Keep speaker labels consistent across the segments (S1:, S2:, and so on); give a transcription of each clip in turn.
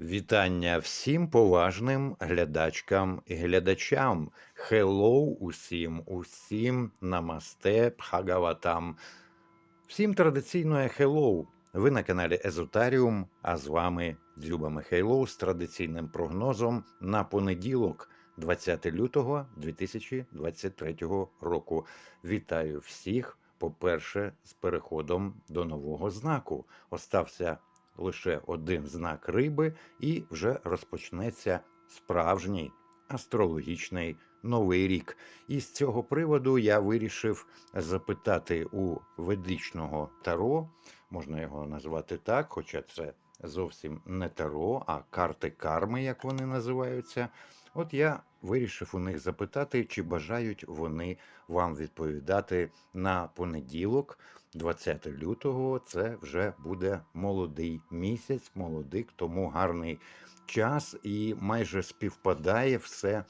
S1: Вітання всім поважним глядачкам і глядачам. Хеллоу усім, усім намасте, пхагаватам. Всім традиційне хеллоу. Ви на каналі Езотаріум, а з вами Дзюба Михайлов з традиційним прогнозом на понеділок, 20 лютого 2023 року. Вітаю всіх, по-перше, з переходом до нового знаку. Остався лише один знак риби, і вже розпочнеться справжній астрологічний новий рік. І з цього приводу я вирішив запитати у ведичного таро, можна його назвати так, хоча це зовсім не таро, а карти карми, як вони називаються. От я вирішив у них запитати, чи бажають вони вам відповідати на понеділок, 20 лютого. Це вже буде молодий місяць, молодик, тому гарний час і майже співпадає все.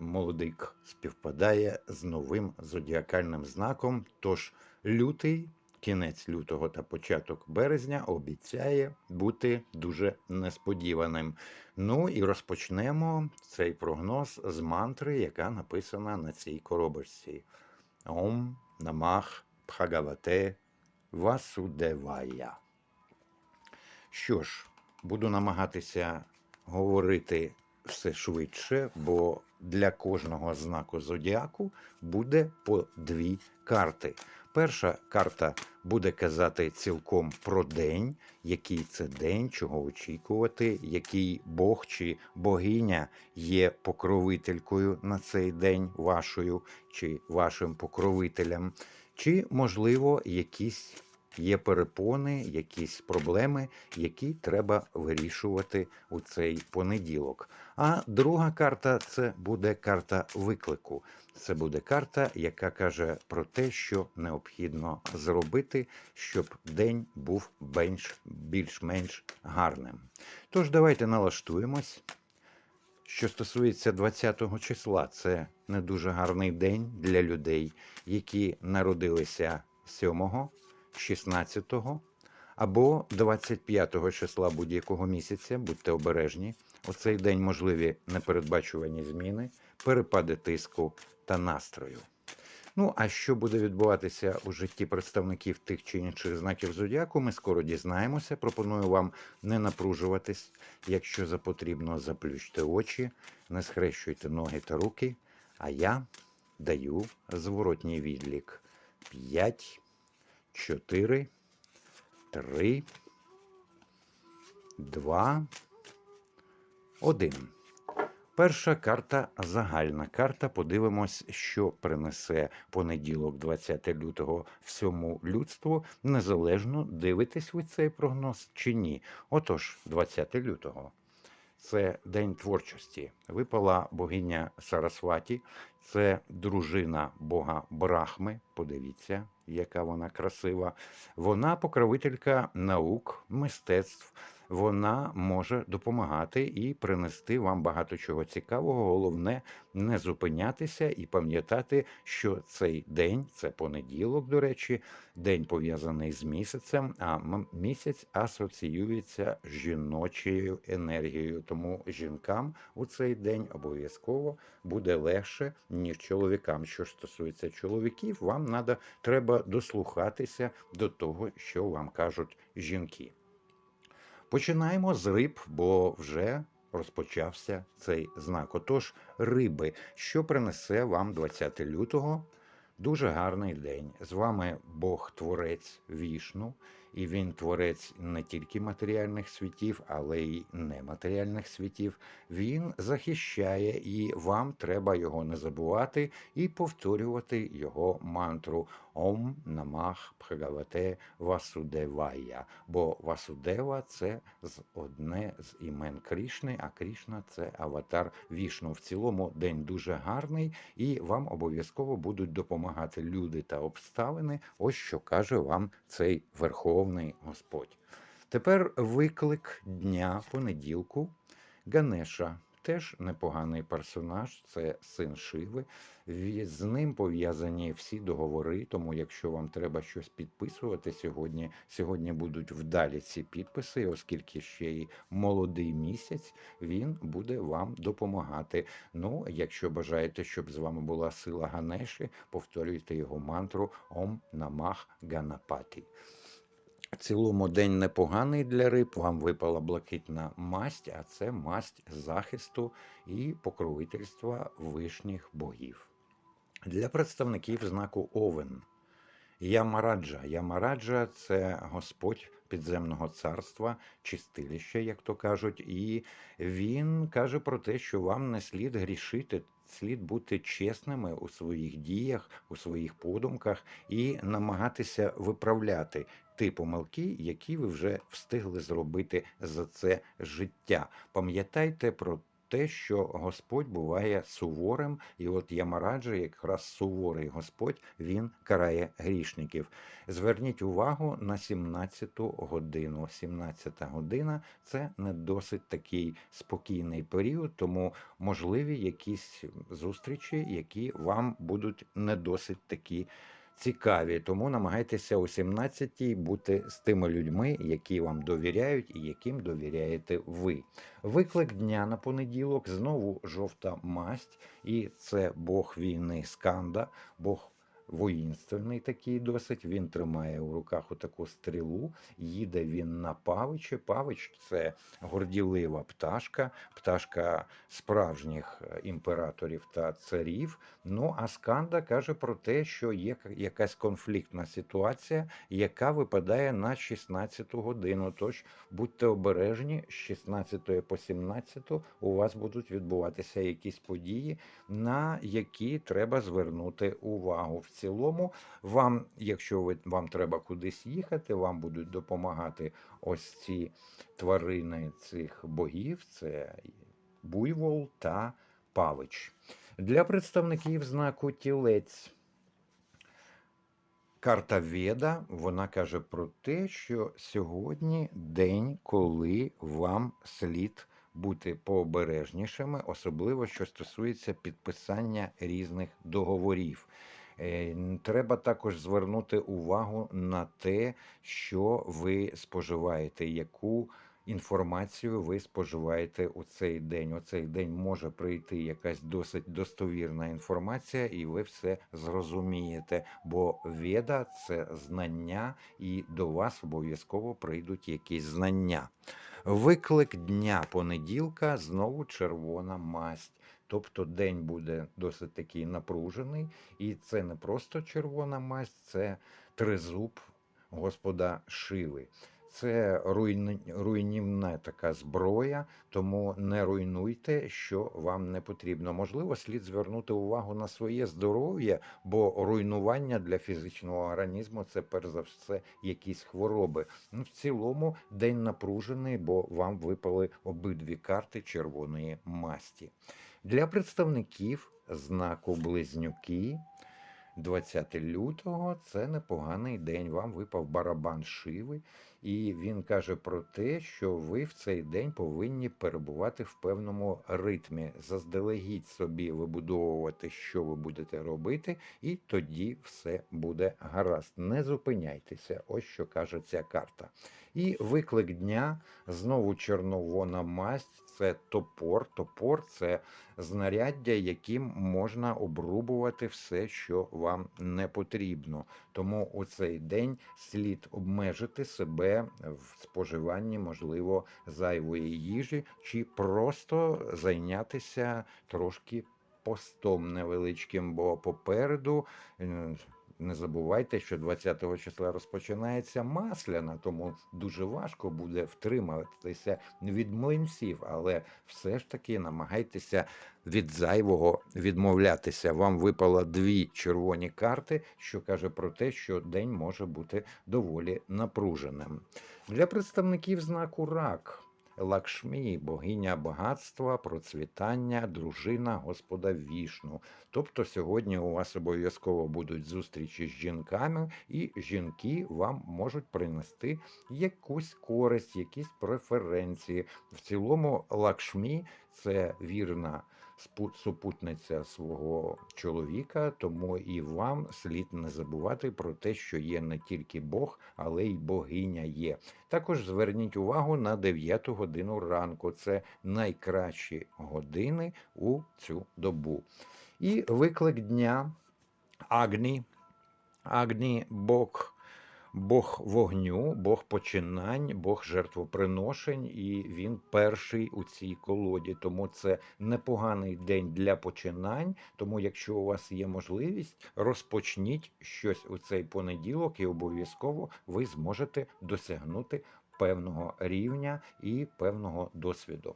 S1: Молодик співпадає з новим зодіакальним знаком. Тож лютий, кінець лютого та початок березня обіцяє бути дуже несподіваним. Ну і розпочнемо цей прогноз з мантри, яка написана на цій коробочці. Ом намах Бхагавате Васудевая. Що ж, буду намагатися говорити все швидше, бо для кожного знаку зодіаку буде по дві карти. Перша карта буде казати цілком про день, який це день, чого очікувати, який Бог чи богиня є покровителькою на цей день вашою чи вашим покровителем, чи, можливо, якісь є перепони, якісь проблеми, які треба вирішувати у цей понеділок. А друга карта це буде карта виклику. Це буде карта, яка каже про те, що необхідно зробити, щоб день був більш- більш-менш гарним. Тож давайте налаштуємось. Що стосується 20-го числа, це не дуже гарний день для людей, які народилися 7, 16 або 25 числа будь-якого місяця. Будьте обережні. У цей день можливі непередбачувані зміни, перепади тиску та настрою. Ну, а що буде відбуватися у житті представників тих чи інших знаків зодіаку, ми скоро дізнаємося. Пропоную вам не напружуватись. Якщо за потрібно, заплющте очі, не схрещуйте ноги та руки. А я даю зворотній відлік. 5, 4, 3, 2, 1. Перша карта загальна карта. Подивимось, що принесе понеділок, 20 лютого, всьому людству. Незалежно дивитесь ви цей прогноз чи ні. Отож, 20 лютого. Це день творчості. Випала богиня Сарасваті, це дружина бога Брахми. Подивіться, яка вона красива. Вона покровителька наук, мистецтв. Вона може допомагати і принести вам багато чого цікавого. Головне не зупинятися і пам'ятати, що цей день, це понеділок, до речі, день пов'язаний з місяцем, а місяць асоціюється з жіночою енергією. Тому жінкам у цей день обов'язково буде легше, ніж чоловікам. Що стосується чоловіків, вам треба дослухатися до того, що вам кажуть жінки. Починаємо з риб, бо вже розпочався цей знак. Отож, риби, що принесе вам 20 лютого? Дуже гарний день. З вами Бог Творець Вішну, і він творець не тільки матеріальних світів, але й нематеріальних світів. Він захищає, і вам треба його не забувати і повторювати його мантру Ом Намах Бхагавате Васудевая. Бо Васудева це одне з імен Крішни, а Крішна це аватар Вішну. В цілому день дуже гарний, і вам обов'язково будуть допомагати люди та обставини. Ось що каже вам цей Верховний Господь. Тепер виклик дня понеділку. Ганеша теж непоганий персонаж, це син Шиви. З ним пов'язані всі договори. Тому, якщо вам треба щось підписувати сьогодні, сьогодні будуть вдалі ці підписи, оскільки ще й молодий місяць, він буде вам допомагати. Ну, якщо бажаєте, щоб з вами була сила Ганеші, повторюйте його мантру Ом Намах Ганапаті. Цілому день непоганий для риб. Вам випала блакитна масть, а це масть захисту і покровительства вишніх богів. Для представників знаку Овен. Ямараджа. Ямараджа це Господь підземного царства, чистилище, як то кажуть, і він каже про те, що вам не слід грішити, слід бути чесними у своїх діях, у своїх подумках і намагатися виправляти ті помилки, які ви вже встигли зробити за це життя. Пам'ятайте про те, що Господь буває суворим, і от Ямараджа, якраз суворий Господь, він карає грішників. Зверніть увагу на 17-ту годину. 17-та година це не досить такий спокійний період, тому можливі якісь зустрічі, які вам будуть не досить такі цікаві. Тому намагайтеся о 17-й бути з тими людьми, які вам довіряють і яким довіряєте ви. Виклик дня на понеділок знову жовта масть, і це Бог війни Сканда, Бог. Воїнственний такий досить. Він тримає у руках отаку стрілу. Їде він на павичі. Павич це горділива пташка, пташка справжніх е, імператорів та царів. Ну а Сканда каже про те, що є якась конфліктна ситуація, яка випадає на 16 годину. Тож будьте обережні, з 16 по 17 у вас будуть відбуватися якісь події, на які треба звернути увагу. Цілому, вам, якщо ви вам треба кудись їхати, вам будуть допомагати ось ці тварини цих богів. Це буйвол та павич. Для представників знаку тілець. Карта Веда, вона каже про те, що сьогодні день, коли вам слід бути пообережнішими, особливо що стосується підписання різних договорів. Е, Треба також звернути увагу на те, що ви споживаєте, яку інформацію ви споживаєте у цей день. У цей день може прийти якась досить достовірна інформація, і ви все зрозумієте. Бо веда це знання, і до вас обов'язково прийдуть якісь знання. Виклик дня понеділка знову червона масть. Тобто день буде досить такий напружений, і це не просто червона масть, це тризуб Господа Шиви. Це руйнівна така зброя, тому не руйнуйте, що вам не потрібно. Можливо, слід звернути увагу на своє здоров'я, бо руйнування для фізичного організму це перш за все якісь хвороби. Ну, в цілому день напружений, бо вам випали обидві карти червоної масті. Для представників знаку близнюки 20 лютого. Це непоганий день. Вам випав барабан Шиви, і він каже про те, що ви в цей день повинні перебувати в певному ритмі, заздалегідь собі вибудовувати, що ви будете робити, і тоді все буде гаразд. Не зупиняйтеся, ось що каже ця карта. І виклик дня знову червона масть. Це топор. Топор це знаряддя, яким можна обрубувати все, що вам не потрібно. Тому у цей день слід обмежити себе в споживанні, можливо, зайвої їжі, чи просто зайнятися трошки постом невеличким, бо попереду. Не забувайте, що 20 числа розпочинається масляна, тому дуже важко буде втриматися від млинців, але все ж таки намагайтеся від зайвого відмовлятися. Вам випало дві червоні карти, що каже про те, що день може бути доволі напруженим. Для представників знаку рак. Лакшмі, богиня багатства, процвітання, дружина Господа Вішну. Тобто сьогодні у вас обов'язково будуть зустрічі з жінками, і жінки вам можуть принести якусь користь, якісь преференції. В цілому, Лакшмі це вірна супутниця свого чоловіка, тому і вам слід не забувати про те, що є не тільки Бог, але й богиня є. Також зверніть увагу на 9 годину ранку. Це найкращі години у цю добу. І виклик дня Агні. Агні Бог. Бог вогню, Бог починань, Бог жертвоприношень, і він перший у цій колоді. Тому це непоганий день для починань. Тому, якщо у вас є можливість, розпочніть щось у цей понеділок, і обов'язково ви зможете досягнути певного рівня і певного досвіду.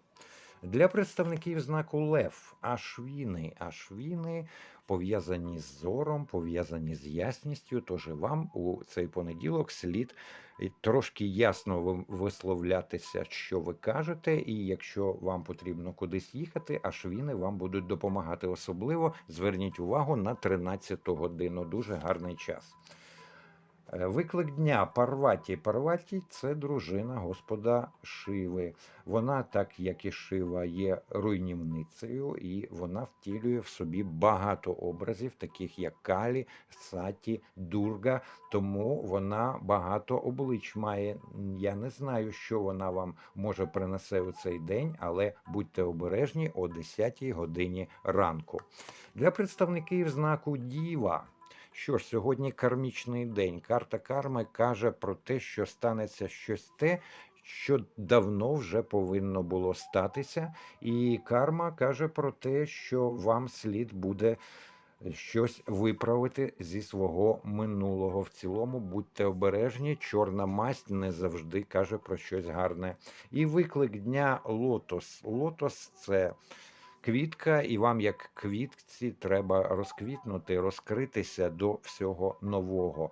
S1: Для представників знаку Лев Ашвіни. Ашвіни пов'язані з зором, пов'язані з ясністю. Тож вам у цей понеділок слід трошки ясно висловлятися, що ви кажете, і якщо вам потрібно кудись їхати, ашвіни вам будуть допомагати. Особливо зверніть увагу на 13 годину. Дуже гарний час. Е, Виклик дня Парваті. Парваті це дружина Господа Шиви. Вона, так як і Шива, є руйнівницею, і вона втілює в собі багато образів, таких як Калі, Саті, Дурга. Тому вона багато облич має. Я не знаю, що вона вам може принесе у цей день, але будьте обережні о 10 годині ранку. Для представників знаку Діва. Що ж, сьогодні кармічний день. Карта карми каже про те, що станеться щось те, що давно вже повинно було статися. І карма каже про те, що вам слід буде щось виправити зі свого минулого. В цілому будьте обережні, чорна масть не завжди каже про щось гарне. І виклик дня лотос. Лотос це квітка, і вам, як квітці, треба розквітнути, розкритися до всього нового.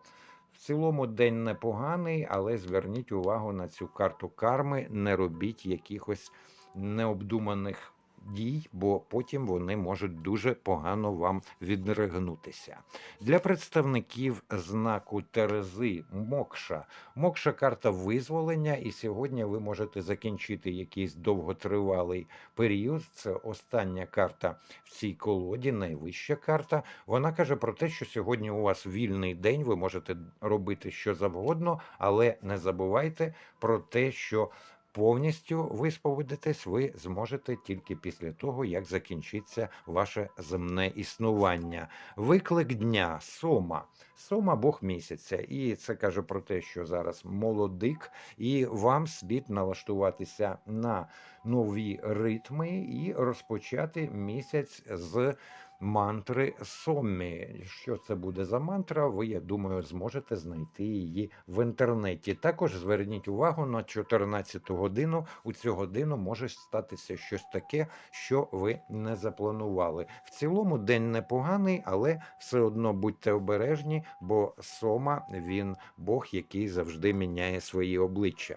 S1: В цілому день непоганий, але зверніть увагу на цю карту карми, не робіть якихось необдуманих дій, бо потім вони можуть дуже погано вам відригнутися. Для представників знаку Терези Мокша. Мокша карта визволення, і сьогодні ви можете закінчити якийсь довготривалий період. Це остання карта в цій колоді, найвища карта. Вона каже про те, що сьогодні у вас вільний день, ви можете робити що завгодно, але не забувайте про те, що повністю висповідатись ви зможете тільки після того, як закінчиться ваше земне існування. Виклик дня Сома. Сома Бог місяця. І це каже про те, що зараз молодик, і вам слід налаштуватися на нові ритми і розпочати місяць з мантри Соммі. Що це буде за мантра? Ви, я думаю, зможете знайти її в інтернеті. Також зверніть увагу на 14 годину. У цю годину може статися щось таке, що ви не запланували. В цілому день непоганий, але все одно будьте обережні, бо Сома він Бог, який завжди міняє свої обличчя.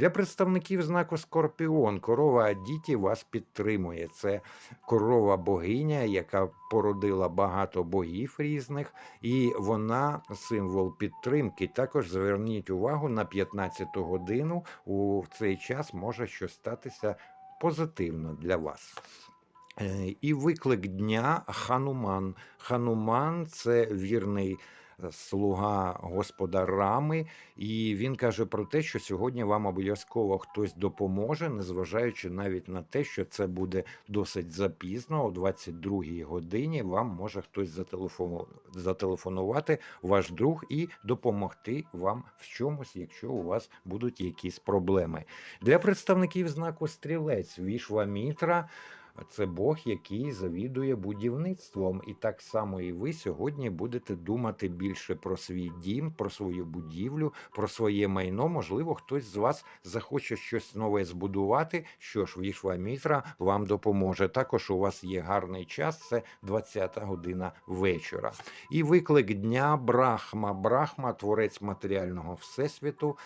S1: Для представників знаку Скорпіон корова Адіті вас підтримує. Це корова богиня, яка породила багато богів різних, і вона символ підтримки. Також зверніть увагу на 15-ту годину. У цей час може щось статися позитивно для вас. Е, І виклик дня Хануман. Хануман це вірний слуга Господа Рами, і він каже про те, що сьогодні вам обов'язково хтось допоможе, незважаючи навіть на те, що це буде досить запізно, о 22-й годині вам може хтось зателефонувати, ваш друг, і допомогти вам в чомусь, якщо у вас будуть якісь проблеми. Для представників знаку стрілець Вішвамітра. Це Бог, який завідує будівництвом, і так само і ви сьогодні будете думати більше про свій дім, про свою будівлю, про своє майно. Можливо, хтось з вас захоче щось нове збудувати. Що ж, Вішвамітра вам допоможе. Також у вас є гарний час. Це 20 година вечора. І виклик дня Брахма. Брахма, творець матеріального всесвіту.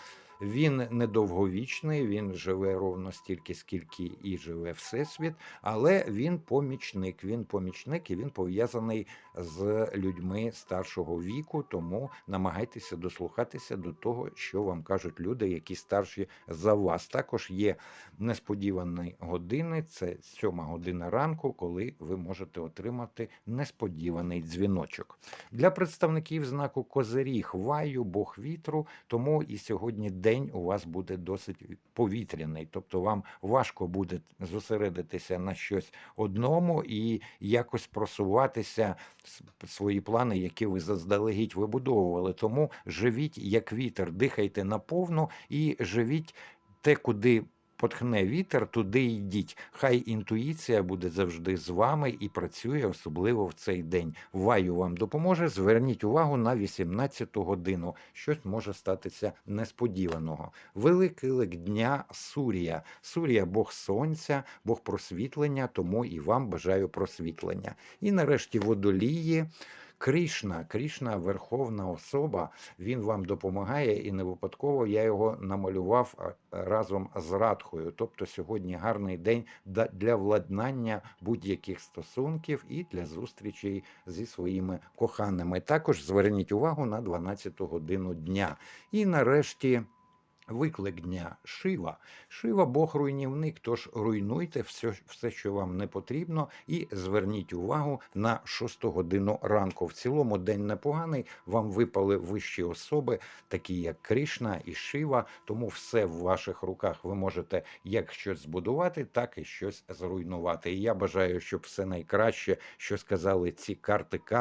S1: Він недовговічний, він живе ровно стільки, скільки і живе Всесвіт, але він помічник. Він помічник і він пов'язаний з людьми старшого віку. Тому намагайтеся дослухатися до того, що вам кажуть люди, які старші за вас. Також є несподівані години. Це сьома година ранку, коли ви можете отримати несподіваний дзвіночок. Для представників знаку Козиріг ваю, Бог вітру, тому і сьогодні день у вас буде досить повітряний. Тобто вам важко буде зосередитися на щось одному і якось просуватися свої плани, які ви заздалегідь вибудовували. Тому живіть як вітер, дихайте наповну і живіть те, куди. Потхне вітер, туди йдіть. Хай інтуїція буде завжди з вами і працює особливо в цей день. Ваю вам допоможе. Зверніть увагу на 18 годину. Щось може статися несподіваного. Великий лик дня Сурія. Сурія Бог сонця, Бог просвітлення, тому і вам бажаю просвітлення. І нарешті водолії. Кришна, Кришна, верховна особа, він вам допомагає, і не випадково я його намалював разом з Радхою. Тобто сьогодні гарний день для владнання будь-яких стосунків і для зустрічей зі своїми коханими. Також зверніть увагу на 12 годину дня. І нарешті. Виклик дня Шива. Шива Бог руйнівник, тож руйнуйте все, все, що вам не потрібно, і зверніть увагу на 6 годину ранку. В цілому день непоганий. Вам випали вищі особи, такі як Кришна і Шива. Тому все в ваших руках ви можете як щось збудувати, так і щось зруйнувати. І я бажаю, щоб все найкраще, що сказали ці карти карми.